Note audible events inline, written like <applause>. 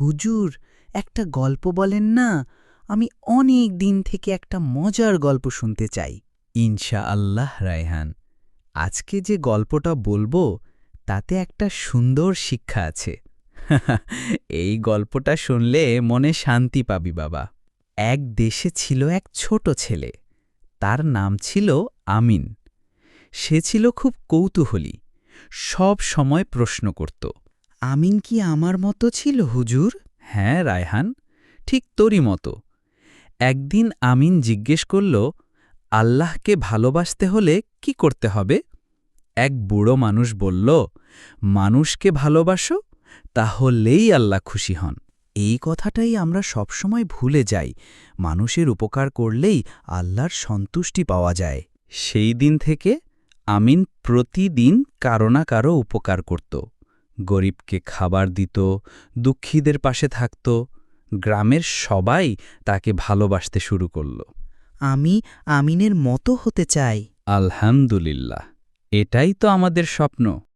হুজুর, একটা গল্প বলেন না, আমি অনেক দিন থেকে একটা মজার গল্প শুনতে চাই। ইনশা আল্লাহ রায়হান। আজকে যে গল্পটা বলব, তাতে একটা সুন্দর শিক্ষা আছে। <laughs> এই গল্পটা শুনলে মনে শান্তি পাবি বাবা। এক দেশে ছিল এক ছোট ছেলে। তার নাম ছিল আমিন। সে ছিল খুব কৌতূহলী। সব সময় প্রশ্ন করত আমিন কি আমার মতো ছিল, হুজুর? হ্যাঁ রায়হান, ঠিক তোরই মতো। একদিন আমিন জিজ্ঞেস করল, আল্লাহকে ভালোবাসতে হলে কি করতে হবে? এক বুড়ো মানুষ বলল, মানুষকে ভালোবাসো, তাহলেই আল্লাহ খুশি হন। এই কথাটাই আমরা সবসময় ভুলে যাই। মানুষের উপকার করলেই আল্লাহর সন্তুষ্টি পাওয়া যায়। সেই দিন থেকে আমিন প্রতিদিন কারও না কারও উপকার করত। গরিবকে খাবার দিত দুঃখীদের পাশে থাকত গ্রামের সবাই তাকে ভালোবাসতে শুরু করল। আমি আমিনের মতো হতে চাই। আলহামদুলিল্লাহ এটাই তো আমাদের স্বপ্ন।